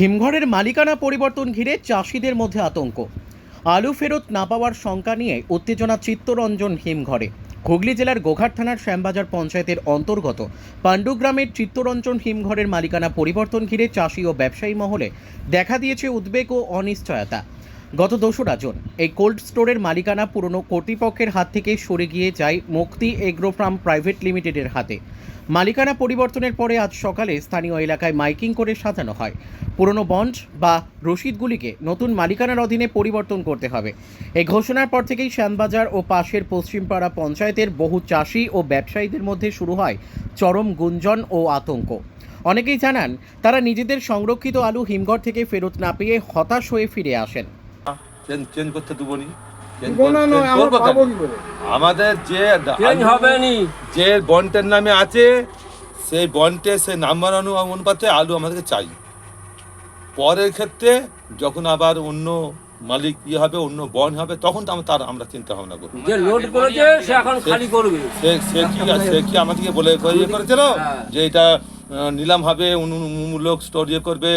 হিমঘরের মালিকানা পরিবর্তন ঘিরে চাষিদের মধ্যে আতঙ্ক। আলু ফেরত না পাওয়ার শঙ্কা নিয়ে উত্তেজনা চিত্তরঞ্জন হিমঘরে। হুগলি জেলার গোঘাট থানার শ্যামবাজার পঞ্চায়েতের অন্তর্গত পাণ্ডুগ্রামের চিত্তরঞ্জন হিমঘরের মালিকানা পরিবর্তন ঘিরে চাষি ও ব্যবসায়ী মহলে দেখা দিয়েছে উদ্বেগ ও অনিশ্চয়তা। গত দোসরা জুন, এই কোল্ড স্টোরের মালিকানা পুরনো কর্তৃপক্ষের হাত থেকে সরে গিয়ে যায় মুক্তি এগ্রো ফার্ম প্রাইভেট লিমিটেডের হাতে। মালিকানা পরিবর্তনের পরে আজ সকালে স্থানীয় এলাকায় মাইকিং করে সাজানো হয়। পুরনো বন্ড বা রসিদগুলিকে নতুন মালিকানার অধীনে পরিবর্তন করতে হবে। এই ঘোষণার পর থেকেই শ্যামবাজার ও পাশের পশ্চিমপাড়া পঞ্চায়েতের বহু চাষি ও ব্যবসায়ীদের মধ্যে শুরু হয় চরম গুঞ্জন ও আতঙ্ক। অনেকেই জানান, তারা নিজেদের সংরক্ষিত আলু হিমঘর থেকে ফেরত না পেয়ে হতাশ হয়ে ফিরে আসেন। চেঞ্জ চেঞ্জ করতে দেবো নি। আমাদের যে হবে নি। যে বন্টের নামে আছে সেই বন্টে সে নাম্বার অনু অনুপাতে আলু আমাদেরকে চাই। পরের ক্ষেত্রে যখন আবার অন্য মালিক ইয়ে হবে অন্য বন হবে তখন তো তার আমরা চিন্তা ভাবনা করব। যে লোড করেছে সে এখন খালি করবে। সে সে কি সে কি আমাদেরকে বলে ইয়ে করেছিল? হ্যাঁ। যে এটা নিলাম হবে লোক স্টোর ইয়ে করবে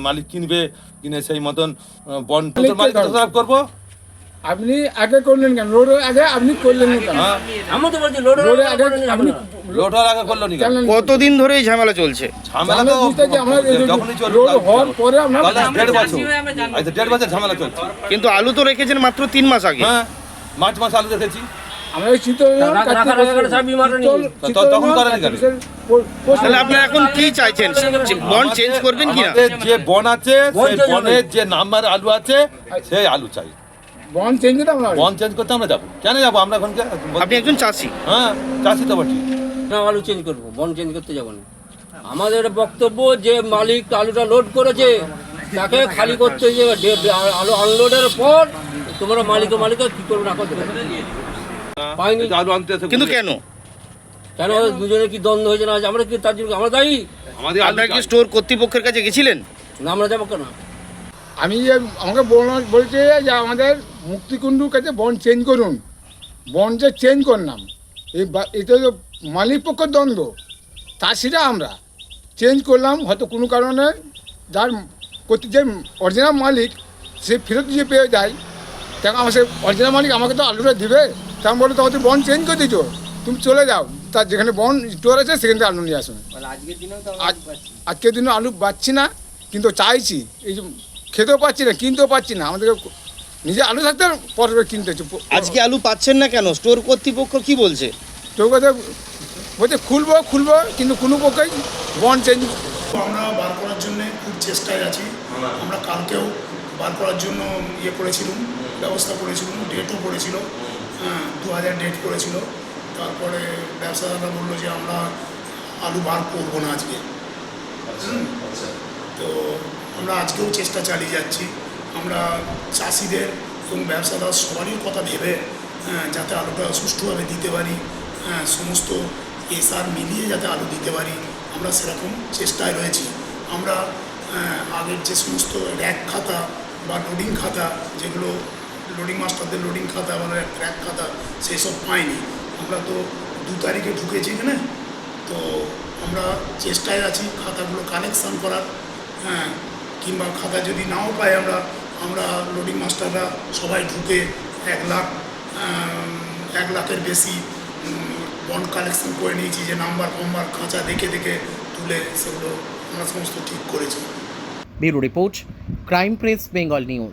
মালিক কিনবে কিনে সেই মতন আহ, বন মালিককে মালিক ধরো। করব? আপনি আগে করলেন কেন? রোডের আগে আপনি করলেন কেন? আমি তো বলছি লোড আগে আপনি লোটার আগে করল কেন? কতদিন ধরে এই ঝামেলা চলছে? ঝামেলা ঝামেলা তো আমরা যখনই চলবে রোড হওয়ার পরে আমরা দেড় বছর। আচ্ছা দেড় বছর ঝামেলা চলছে। কিন্তু আলু তো রেখেছেন মাত্র তিন মাস আগে। হ্যাঁ মার্চ মাস আলু দেখেছি আমরা এই চিত্তরঞ্জন রাখা- রাখা- রাখা- রাখা- রাখা- বিমানে নিয়ে। চিত্তরঞ্জন তখন করেনি কেন? তাহলে আপনারা এখন কি চাইছেন? বন্ড চেঞ্জ করবেন কি না আমাদের যে বন আছে সেই বনের যে নাম্বার আলু আছে সেই আলু চাই। বন চেঞ্জ তো আমরা বন চেঞ্জ করতে আমরা যাব। কেন যাব? আমরা এখন আপনি একজন চাষি। হ্যাঁ চাষি তো বটি না আলু চেঞ্জ করব বন চেঞ্জ করতে যাব না। আমাদের বক্তব্য যে মালিক আলুটা লোড করেছে তাকে খালি করতে যে আলু আনলোডের পর তোমরা মালিক মালিক কি করবে না করতে। পাইনি। এই আলু আনতে এসে কিন্তু কেন? কেন? দুজনে কি দ্বন্দ্ব হয়েছে না? আমরা কি তার জন্য আমরা দায়ী? আমাদের আপনারা কি স্টোর কর্তৃপক্ষের কাছে গেছিলেন? না আমরা যাব কেন? আমি যে আমাকে বল- বলছে যে আমাদের মুক্তিকুণ্ডুর কাছে বন চেঞ্জ করুন। বন যে চেঞ্জ করলাম। এই এটা তো মালিক পক্ষের দ্বন্দ্ব। চাষিরা আমরা। চেঞ্জ করলাম হয়তো কোনো কারণে যার করতে যে অরিজিনাল মালিক সে ফেরত দিয়ে পেয়ে যায়। তখন আমার সে অরিজিনাল মালিক আমাকে তো আলুটা দিবে। তখন বলে তখন তুমি বন চেঞ্জ করে দিচ্ছ তুমি চলে যাও। তার যেখানে বন স্টোর আছে সেখান থেকে আলু নিয়ে আসুন আজ আজকের দিনে আলু পাচ্ছি না কিন্তু চাইছি। এই যে খেতেও পাচ্ছি না কিনতেও পাচ্ছি না। আমাদেরকে নিজে আলু থাকতে পরে কিনতে হচ্ছে। আজকে আলু পাচ্ছেন না কেন? স্টোর কর্তৃপক্ষ কি বলছে? স্টোর কথা বলছে খুলবো খুলবো কিন্তু কোনো পক্ষেই বন চেঞ্জ আমরা বার করার জন্য খুব চেষ্টায় আছি। আমরা কালকেও বার করার জন্য ইয়ে করেছিলাম ব্যবস্থা করেছিলাম ডেটও পড়েছিল দু হাজার ডেট করেছিল। তারপরে ব্যবসাদাররা বলল যে আমরা আলু বার করব না আজকে। হুম। তো আমরা আজকেও চেষ্টা চালিয়ে যাচ্ছি। আমরা চাষিদের এবং ব্যবসাদার সবারই কথা ভেবে হ্যাঁ, যাতে আলুটা সুষ্ঠুভাবে দিতে পারি হ্যাঁ, সমস্ত এসআর মিলিয়ে যাতে আলু দিতে পারি আমরা সেরকম চেষ্টায় রয়েছি। আমরা হ্যাঁ, আগের যে সমস্ত র্যাক খাতা বা লোডিং খাতা যেগুলো লোডিং মাস্টারদের লোডিং খাতা বা র্যাক খাতা, সেই সব পাইনি। আমরা তো দু তারিখে ঢুকেছি এখানে। তো আমরা চেষ্টায় আছি খাতাগুলো কালেকশন করার। হ্যাঁ কিংবা খাতা যদি নাও পাই আমরা আমরা লোডিং মাস্টাররা সবাই ঢুকে এক লাখ এক লাখের বেশি বন্ড কালেকশন করে নিয়েছি, যে নাম্বার, ফাম্বার, খাঁচা দেখে দেখে তুলে সেগুলো আমরা সমস্ত ঠিক করেছি। Bureau report, crime press, Bengal news.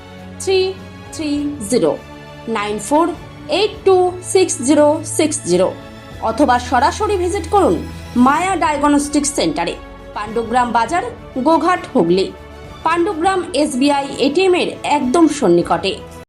three three zero nine four eight two six zero six zero অথবা সরাসরি ভিজিট করুন মায়া ডায়াগনস্টিক সেন্টারে পাণ্ডুগ্রাম বাজার, গোঘাট হুগলি। পাণ্ডুগ্রাম এসবিআই এটিএমের একদম সন্নিকটে।